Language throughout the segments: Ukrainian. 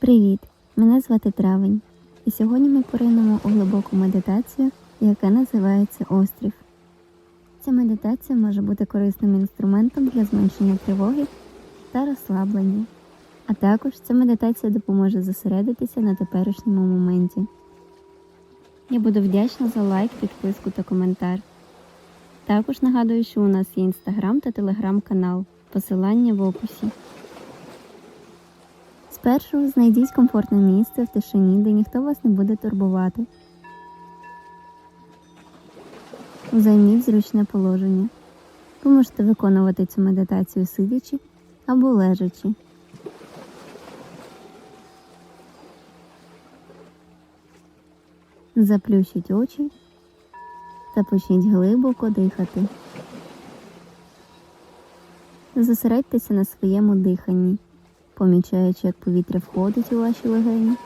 Привіт! Мене звати Травень, і сьогодні ми поринемо у глибоку медитацію, яка називається Острів. Ця медитація може бути корисним інструментом для зменшення тривоги та розслаблення. А також ця медитація допоможе зосередитися на теперішньому моменті. Я буду вдячна за лайк, підписку та коментар. Також нагадую, що у нас є інстаграм та телеграм-канал, посилання в описі. Спершу знайдіть комфортне місце в тишині, де ніхто вас не буде турбувати. Займіть зручне положення. Ви можете виконувати цю медитацію сидячи або лежачи. Заплющіть очі та почніть глибоко дихати. Зосередьтеся на своєму диханні помічаючи, як повітря входить у ваші легені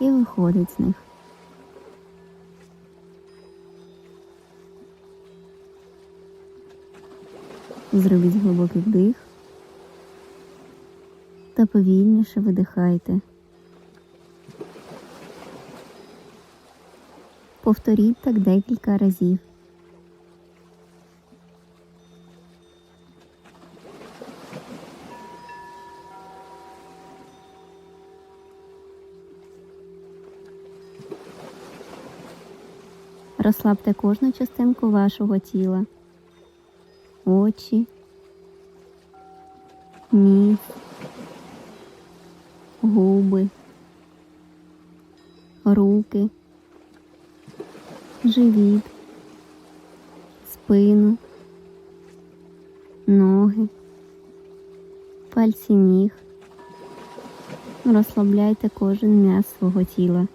і виходить з них. Зробіть глибокий вдих та повільніше видихайте. Повторіть так декілька разів. Розслабте кожну частинку вашого тіла, очі, ніс, губи, руки, живіт, спину, ноги, пальці ніг. Розслабляйте кожен м'яз свого тіла.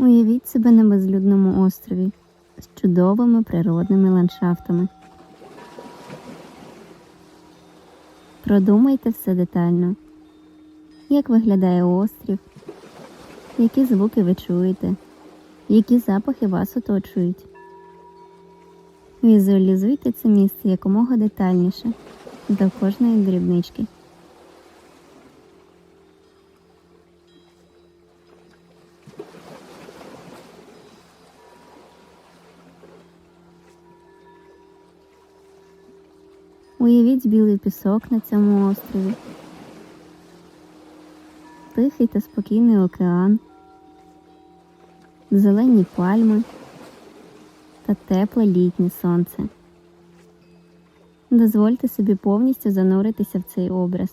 Уявіть себе на безлюдному острові з чудовими природними ландшафтами. Продумайте все детально, як виглядає острів, які звуки ви чуєте, які запахи вас оточують. Візуалізуйте це місце якомога детальніше до кожної дрібнички. Уявіть білий пісок на цьому острові, тихий та спокійний океан, зелені пальми та тепле літнє сонце. Дозвольте собі повністю зануритися в цей образ.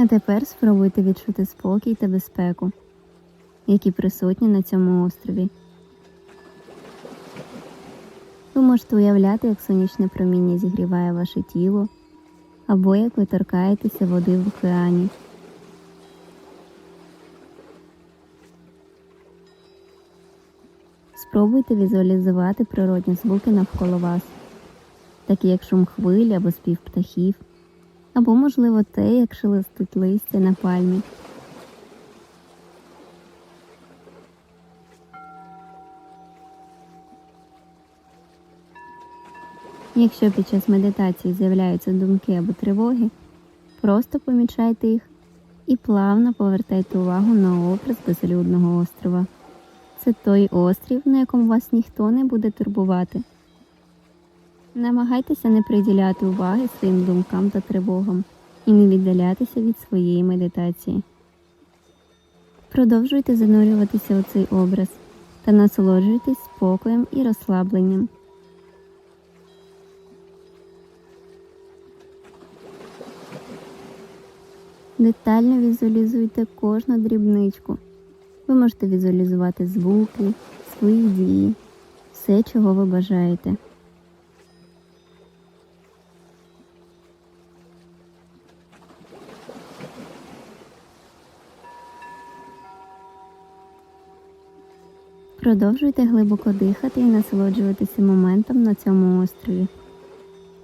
А тепер спробуйте відчути спокій та безпеку, які присутні на цьому острові. Ви можете уявляти, як сонячне проміння зігріває ваше тіло, або як ви торкаєтеся води в океані. Спробуйте візуалізувати природні звуки навколо вас, такі як шум хвилі або спів птахів або, можливо, те, як шелестить листя на пальмі. Якщо під час медитації з'являються думки або тривоги, просто помічайте їх і плавно повертайте увагу на образ безлюдного острова. Це той острів, на якому вас ніхто не буде турбувати. Намагайтеся не приділяти уваги своїм думкам та тривогам і не віддалятися від своєї медитації. Продовжуйте занурюватися у цей образ та насолоджуйтесь спокоєм і розслабленням. Детально візуалізуйте кожну дрібничку. Ви можете візуалізувати звуки, свої дії, все, чого ви бажаєте. Продовжуйте глибоко дихати і насолоджуватися моментом на цьому острові.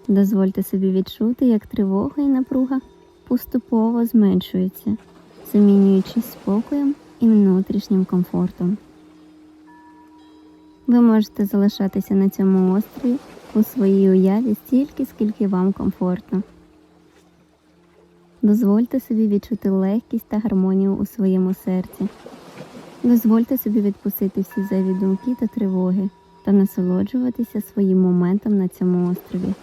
Дозвольте собі відчути, як тривога і напруга поступово зменшуються, замінюючись спокоєм і внутрішнім комфортом. Ви можете залишатися на цьому острові у своїй уяві стільки, скільки вам комфортно. Дозвольте собі відчути легкість та гармонію у своєму серці. Дозвольте собі відпустити всі зайві думки та тривоги та насолоджуватися своїм моментом на цьому острові.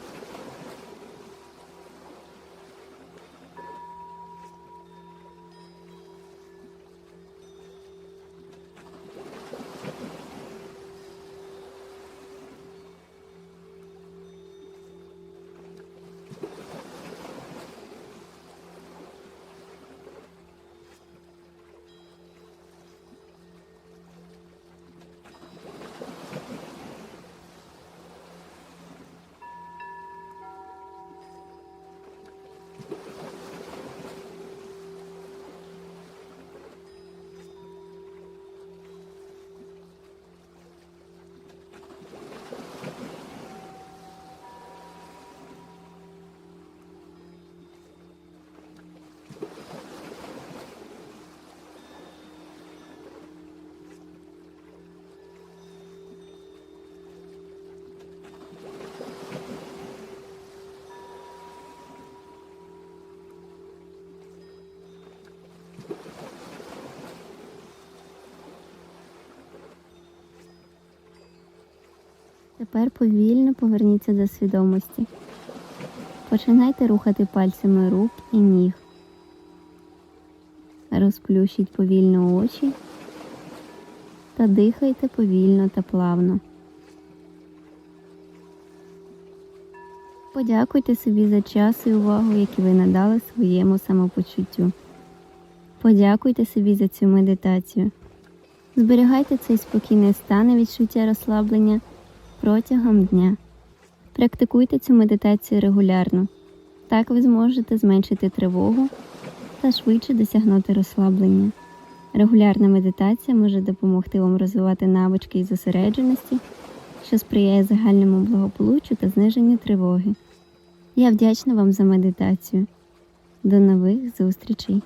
Тепер повільно поверніться до свідомості. Починайте рухати пальцями рук і ніг. Розплющіть повільно очі та дихайте повільно та плавно. Подякуйте собі за час і увагу, які ви надали своєму самопочуттю. Подякуйте собі за цю медитацію. Зберігайте цей спокійний стан і відчуття розслаблення протягом дня. Практикуйте цю медитацію регулярно. Так ви зможете зменшити тривогу та швидше досягнути розслаблення. Регулярна медитація може допомогти вам розвивати навички і зосередженості, що сприяє загальному благополуччю та зниженню тривоги. Я вдячна вам за медитацію. До нових зустрічей!